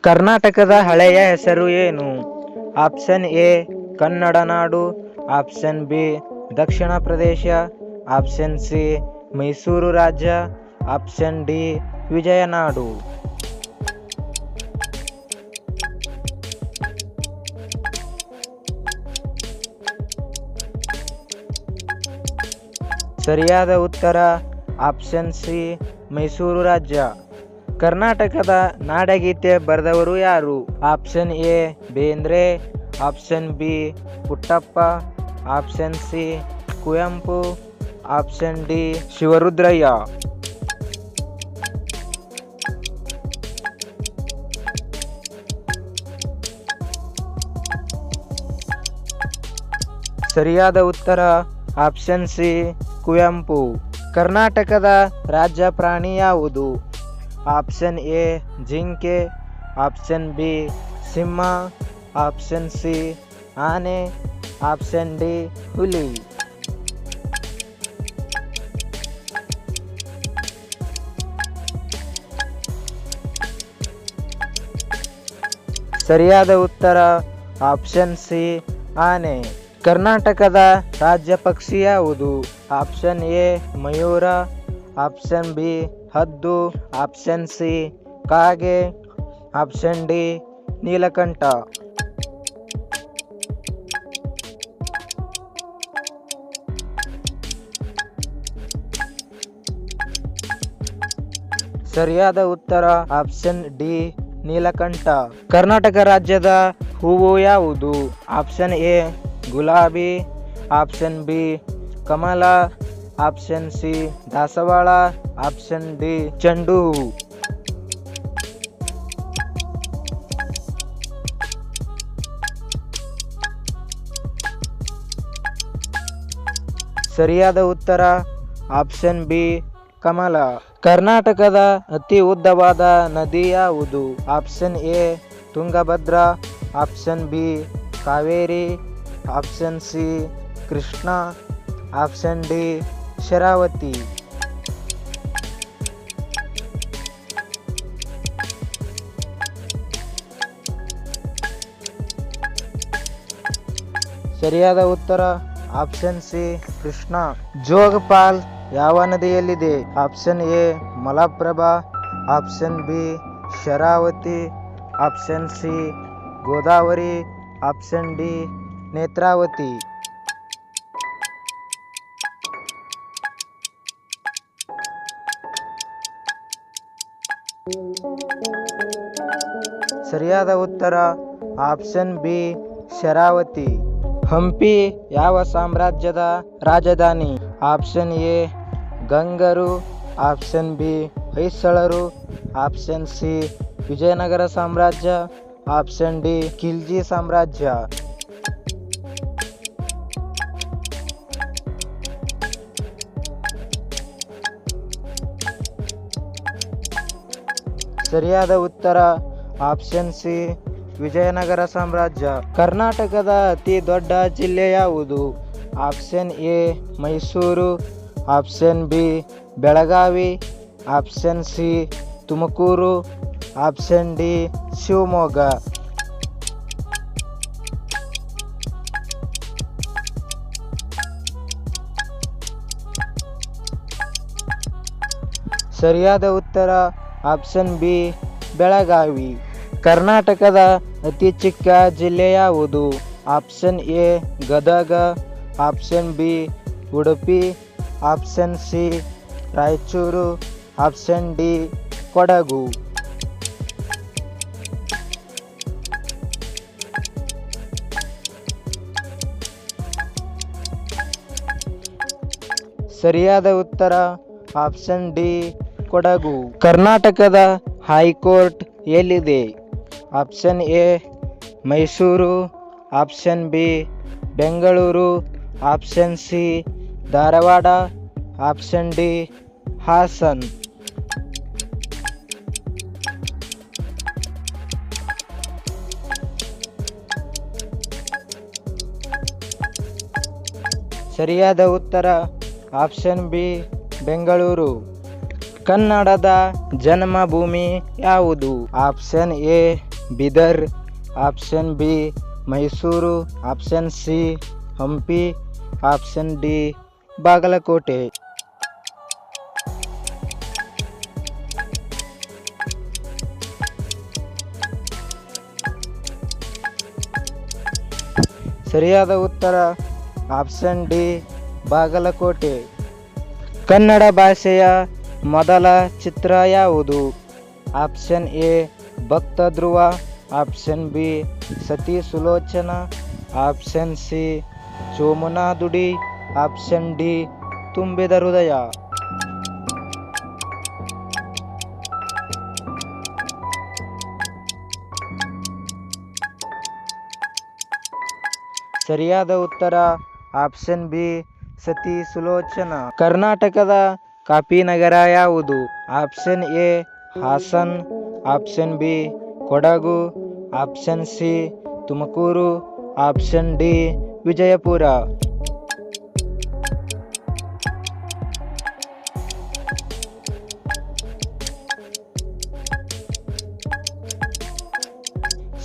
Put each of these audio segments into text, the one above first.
ಕರ್ನಾಟಕದ ಹಳೆಯ ಹೆಸರು ಏನು? Option A, Kannada Nadu. Option B, Dakshina Pradesh. Option C, Mysuru ರಾಜ್ಯ. Option D, Vijayanadu. ಸರಿಯಾದ ಉತ್ತರ, ಆಪ್ಷನ್ ಸಿ, ಮೈಸೂರು ರಾಜ್ಯ. ಕರ್ನಾಟಕದ ನಾಡಗೀತೆ ಬರೆದವರು ಯಾರು? Option A, Bendre. Option B, Puttappa. Option C, Kuvempu. Option D, Shivarudraiah. ಸರಿಯಾದ ಉತ್ತರ, ಆಪ್ಷನ್ ಸಿ, ಕುವೆಂಪು. ಕರ್ನಾಟಕದ ರಾಜ್ಯ ಪ್ರಾಣಿ ಯಾವುದು? ಆಪ್ಷನ್ ಎ, ಜಿಂಕೆ. ಆಪ್ಷನ್ ಬಿ, ಸಿಂಹ. ಆಪ್ಷನ್ ಸಿ, ಆನೆ. ಆಪ್ಷನ್ ಡಿ, ಹುಲಿ. ಸರಿಯಾದ ಉತ್ತರ, ಆಪ್ಷನ್ ಸಿ, ಆನೆ. ಕರ್ನಾಟಕದ ರಾಜ್ಯ ಪಕ್ಷಿ ಯಾವುದು ಆಪ್ಷನ್ ಎ, ಮಯೂರ. ಆಪ್ಷನ್ ಬಿ ಹದ್ದು ಆಪ್ಷನ್ ಸಿ ಕಾಗೆ ಆಪ್ಷನ್ ಡಿ ನೀಲಕಂಠ ಸರಿಯಾದ ಉತ್ತರ ಆಪ್ಷನ್ ಡಿ ನೀಲಕಂಠ ಕರ್ನಾಟಕ ರಾಜ್ಯದ ಹೂವು ಯಾವುದು? ಆಪ್ಷನ್ ಎ ಗುಲಾಬಿ. ಆಪ್ಷನ್ ಬಿ ಕಮಲ. ಆಪ್ಷನ್ ಸಿ, ದಾಸವಾಳ. ಆಪ್ಷನ್ ಡಿ, ಚೆಂಡು. ಸರಿಯಾದ ಉತ್ತರ, ಆಪ್ಷನ್ ಬಿ, ಕಮಲ. ಕರ್ನಾಟಕದ ಅತಿ ಉದ್ದವಾದ ನದಿ ಯಾವುದು? Option A, Tungabhadra. Option B, Kaveri. Option C, Krishna. Option D Sharavati. ಸರಿಯಾದ ಉತ್ತರ ಆಪ್ಷನ್ ಸಿ, ಕೃಷ್ಣ. ಜೋಗಪಾಲ್ ಯಾವ ನದಿಯಲ್ಲಿದೆ? Option A, Malaprabha. Option B, Sharavati. Option C, Godavari. Option D, Netravati. ಸರಿಯಾದ ಉತ್ತರ, ಆಪ್ಷನ್ ಬಿ, ಶರಾವತಿ. ಹಂಪಿ ಯಾವ ಸಾಮ್ರಾಜ್ಯದ ರಾಜಧಾನಿ? ಆಪ್ಷನ್ ಎ, ಗಂಗರು. ಆಪ್ಷನ್ ಬಿ, ಹೊಯ್ಸಳರು. ಆಪ್ಷನ್ ಸಿ, ವಿಜಯನಗರ ಸಾಮ್ರಾಜ್ಯ. ಆಪ್ಷನ್ ಡಿ ಖಿಲ್ಜಿ ಸಾಮ್ರಾಜ್ಯ. ಸರಿಯಾದ ಉತ್ತರ ಆಪ್ಷನ್ ಸಿ ವಿಜಯನಗರ ಸಾಮ್ರಾಜ್ಯ. ಕರ್ನಾಟಕದ ಅತಿ ದೊಡ್ಡ ಜಿಲ್ಲೆ ಯಾವುದು? Option A Mysuru. Option B Belagavi. Option C Tumakuru. Option D Shivamogga. ಸರಿಯಾದ ಉತ್ತರ ಆಪ್ಷನ್ ಬಿ, ಬೆಳಗಾವಿ. ಕರ್ನಾಟಕದ ಅತಿ ಚಿಕ್ಕ ಜಿಲ್ಲೆ ಯಾವುದು? Option A, Gadag. Option B, Udupi. Option C, Raichur. Option D, Kodagu. ಸರಿಯಾದ ಉತ್ತರ? Option D Kodagu. ಕರ್ನಾಟಕದ ಹೈಕೋರ್ಟ್ ಎಲ್ಲಿದೆ? Option A, Mysuru. Option B, Bengaluru. Option C, Dharwad. Option D, Hassan. ಸರಿಯಾದ ಉತ್ತರ, ಆಪ್ಷನ್ ಬಿ, ಬೆಂಗಳೂರು. ಕನ್ನಡದ ಜನ್ಮಭೂಮಿ ಯಾವುದು? Option A, Bidar, option B, Mysuru, option C, Hampi, option D, Bagalkot. ಸರಿಯಾದ ಉತ್ತರ, ಆಪ್ಷನ್ ಡಿ, ಬಾಗಲಕೋಟೆ. ಕನ್ನಡ ಭಾಷೆಯ ಮೊದಲ ಚಿತ್ರ ಯಾವುದು? ಆಪ್ಷನ್ ಎ ಭಕ್ತ ಧ್ರುವ option B Sati Sulochana option C ಚೋಮುನಾ ದುಡಿ ಆಪ್ಷನ್ ಡಿ, ತುಂಬಿದ ಹೃದಯ. ಸರಿಯಾದ ಉತ್ತರ. ಆಪ್ಷನ್ ಬಿ ಸತಿ ಸುಲೋಚನ ಕರ್ನಾಟಕದ ಕಾಪಿ ನಗರ ಯಾವುದು? Option A, Hassan, option B, Kodagu, option C, Tumakuru, option D, Vijayapura.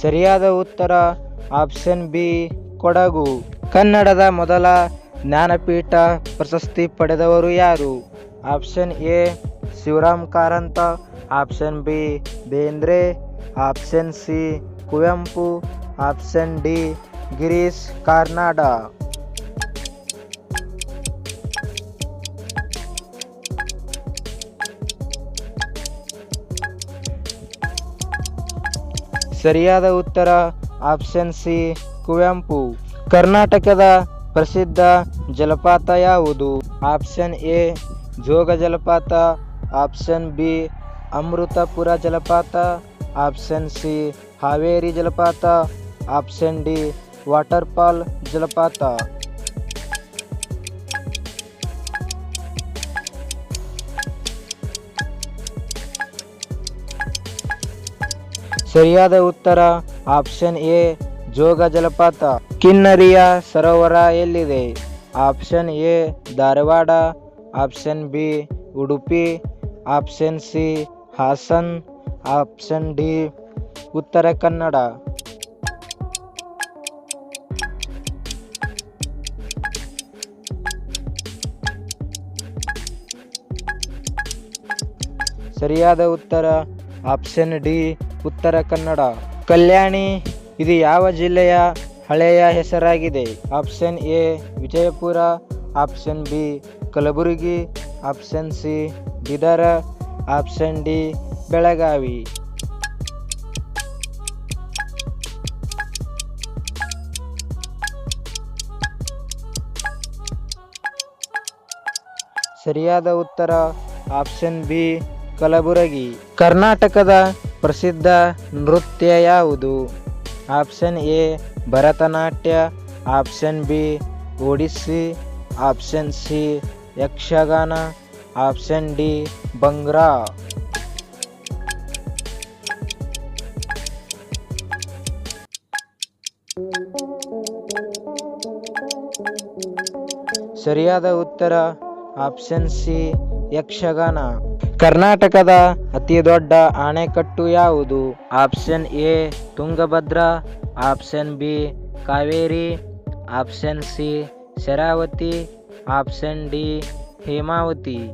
ಸರಿಯಾದ ಉತ್ತರ, ಆಪ್ಷನ್ ಬಿ, ಕೊಡಗು. ಕನ್ನಡದ ಮೊದಲ ಜ್ಞಾನಪೀಠ ಪ್ರಶಸ್ತಿ ಪಡೆದವರು ಯಾರು? Option A, Shivaram Karanth. Option B, Bendre. Option C, Kuvempu. Option D, Girish Karnad. ಸರಿಯಾದ ಉತ್ತರ, ಆಪ್ಷನ್ ಸಿ, ಕುವೆಂಪು. ಕರ್ನಾಟಕದ ಪ್ರಸಿದ್ಧ ಜಲಪಾತ ಯಾವುದು? ಆಪ್ಷನ್ ಎ ಜೋಗ ಜಲಪಾತ ಆಪ್ಷನ್ ಬಿ ಅಮೃತಪುರ ಜಲಪಾತ ಆಪ್ಷನ್ ಸಿ ಹಾವೇರಿ ಜಲಪಾತ ಆಪ್ಷನ್ ಡಿ ವಾಟರ್ಫಾಲ್ ಜಲಪಾತ ಸರಿಯಾದ ಉತ್ತರ ಆಪ್ಷನ್ ಎ ಜೋಗ ಜಲಪಾತ. ಕಿನ್ನರಿಯ ಸರೋವರ ಎಲ್ಲಿದೆ? Option A Dharwad. Option B Udupi, option C Hassan, option D Uttara Kannada. ಸರಿಯಾದ ಉತ್ತರ, ಆಪ್ಷನ್ ಡಿ ಉತ್ತರ ಕನ್ನಡ. ಕಲ್ಯಾಣಿ, ಇದು ಯಾವ ಜಿಲ್ಲೆಯ ಹಳೆಯ ಹೆಸರಾಗಿದೆ? Option A Vijayapura, option B Kalaburagi, option C, Bidar, option D, Belagavi. ಸರಿಯಾದ ಉತ್ತರ, ಆಪ್ಷನ್ ಬಿ, ಕಲಬುರಗಿ. ಕರ್ನಾಟಕದ ಪ್ರಸಿದ್ಧ ನೃತ್ಯ ಯಾವುದು? Option A, Bharatanatyam, option B Odissi option C Yakshagana option D, Bhangra. ಸರಿಯಾದ ಉತ್ತರ ಆಪ್ಷನ್ ಸಿ, ಯಕ್ಷಗಾನ. ಕರ್ನಾಟಕದ ಅತಿ ದೊಡ್ಡ ಅಣೆಕಟ್ಟು ಯಾವುದು? Option A, Tungabhadra. Option B, Kaveri. Option C, Sharavathi. Option D Hemavathi.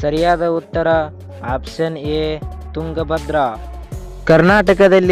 ಸರಿಯಾದ ಉತ್ತರ ಆಪ್ಷನ್ ಎ ತುಂಗಭದ್ರಾ. ಕರ್ನಾಟಕದಲ್ಲಿ